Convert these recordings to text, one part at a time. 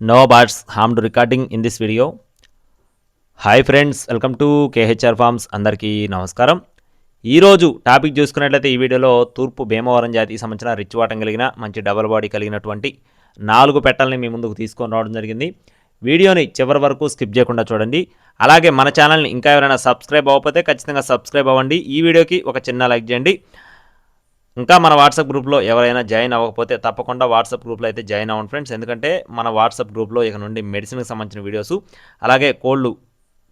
No bots harmed recording in this video hi friends welcome to KHR farms అందరికీ నమస్కారం. ఈరోజు topic చూసుకున్నట్లయితే ఈ వీడియోలో తూర్పు భీమవరం జాతికి సంబంధించిన రిచ్ వాటం కలిగిన మంచి డబల్ బాడీ కలిగినటువంటి నాలుగు పెట్టల్ని మీ ముందుకు తీసుకొని రావడం జరిగింది. వీడియోని చివరి వరకు స్కిప్ చేయకుండా చూడండి. అలాగే మన ఛానల్ని ఇంకా ఎవరైనా సబ్స్క్రైబ్ అవ్వకపోతే ఖచ్చితంగా సబ్స్క్రైబ్ అవ్వండి. ఈ వీడియోకి ఒక చిన్న లైక్ చేయండి. ఇంకా మన వాట్సాప్ గ్రూప్లో ఎవరైనా జాయిన్ అవ్వకపోతే తప్పకుండా వాట్సాప్ గ్రూప్లో అయితే జాయిన్ అవ్వండి ఫ్రెండ్స్. ఎందుకంటే మన వాట్సాప్ గ్రూప్లో ఇక నుండి మెడిసిన్కి సంబంధించిన వీడియోస్ అలాగే కోళ్ళు.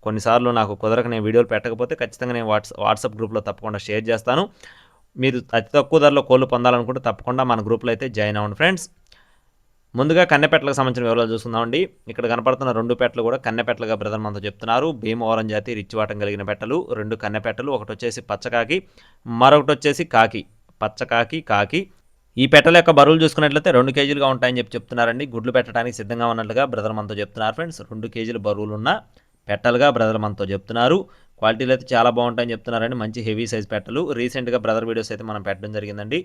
కొన్నిసార్లు నాకు కుదరక నేను వీడియోలు పెట్టకపోతే ఖచ్చితంగా నేను వాట్స్ వాట్సాప్ గ్రూప్లో తప్పకుండా షేర్ చేస్తాను. మీరు అతి తక్కువ ధరలో కోళ్ళు పొందాలనుకుంటే తప్పకుండా మన గ్రూప్లో అయితే జాయిన్ అవ్వండి ఫ్రెండ్స్. ముందుగా కన్నెపెట్లకు సంబంధించిన వివరాలు చూసుకుందామండి. ఇక్కడ కనపడుతున్న రెండు పెట్టలు కూడా కన్నెపెట్లుగా బ్రదర్ మనతో చెప్తున్నారు. భీమవరం జాతి రిచ్చివాటం కలిగిన పెట్టలు. రెండు కన్నెపెట్టలు ఒకటి వచ్చేసి పచ్చకాకి మరొకటి వచ్చేసి కాకి. పచ్చకాకి కాకి. ఈ పెట్టల యొక్క బరువులు చూసుకున్నట్లయితే రెండు కేజీలుగా ఉంటాయని చెప్పి చెప్తున్నారండి. గుడ్లు పెట్టడానికి సిద్ధంగా ఉన్నట్లుగా బ్రదర్ మనతో చెప్తున్నారు ఫ్రెండ్స్. రెండు కేజీల బరువులు ఉన్న పెట్టలుగా బ్రదర్ మనతో చెప్తున్నారు. క్వాలిటీలు అయితే చాలా బాగుంటాయని చెప్తున్నారండి. మంచి హెవీ సైజ్ పెట్టలు. రీసెంట్గా బ్రదర్ వీడియోస్ అయితే మనం పెట్టడం జరిగిందండి.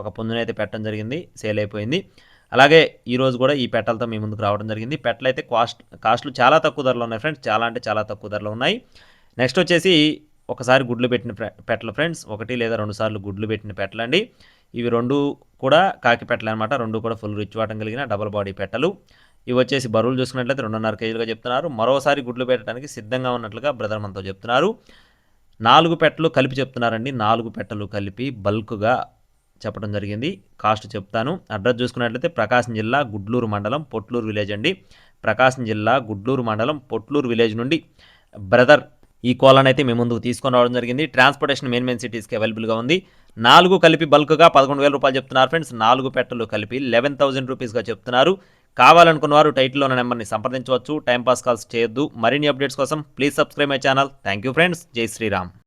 ఒక పుంజునైతే పెట్టడం జరిగింది. సేల్ అయిపోయింది. అలాగే ఈరోజు కూడా ఈ పెట్టలతో మీ ముందుకు రావడం జరిగింది. పెట్టలు అయితే కాస్ట్ కాస్ట్లు చాలా తక్కువ ధరలో ఉన్నాయి ఫ్రెండ్స్. చాలా అంటే చాలా తక్కువ ధరలో ఉన్నాయి. నెక్స్ట్ వచ్చేసి ఒకసారి గుడ్లు పెట్టిన పెట్టలు ఫ్రెండ్స్ ఒకటి లేదా రెండు సార్లు గుడ్లు పెట్టిన పెట్టలండి ఇవి రెండు కూడా కాకి పెట్టలు అనమాట రెండు కూడా ఫుల్ రిచ్ వాటం కలిగిన డబల్ బాడీ పెట్టలు. ఇవి వచ్చేసి బరువులు చూసుకున్నట్లయితే రెండున్నర కేజీలుగా చెప్తున్నారు. మరోసారి గుడ్లు పెట్టడానికి సిద్ధంగా ఉన్నట్లుగా బ్రదర్ మనతో చెప్తున్నారు. నాలుగు పెట్టలు కలిపి చెప్తున్నారండి. నాలుగు పెట్టలు కలిపి బల్క్గా చెప్పడం జరిగింది. కాస్ట్ చెప్తాను. అడ్రస్ చూసుకున్నట్లయితే ప్రకాశం జిల్లా గుడ్లూరు మండలం పొట్లూరు విలేజ్ అండి. ప్రకాశం జిల్లా గుడ్లూరు మండలం పొట్లూరు విలేజ్ నుండి బ్రదర్ ఈ కోళ్ళని అయితే మేము ముందుకు తీసుకొని రావడం జరిగింది. ట్రాన్స్పోర్టేషన్ మెయిన్ మెయిన్ సిటీస్కి అవైలబుల్గా ఉంది. నాలుగు కలిపి బల్క్గా పదకొండు వేల రూపాయలు చెప్తున్నారు ఫ్రెండ్స్. నాలుగు పెట్టలు కలిపి లెవెన్ థౌసండ్ రూపీస్గా చెప్తున్నారు. కావాలనుకున్న వారు టైటిల్లో ఉన్న నెంబర్ని సంప్రదించవచ్చు. టైంపాస్ కాల్స్ చేయొద్దు. మరిన్ని అప్డేట్స్ కోసం please subscribe my channel. Thank you friends. Jai Shriram.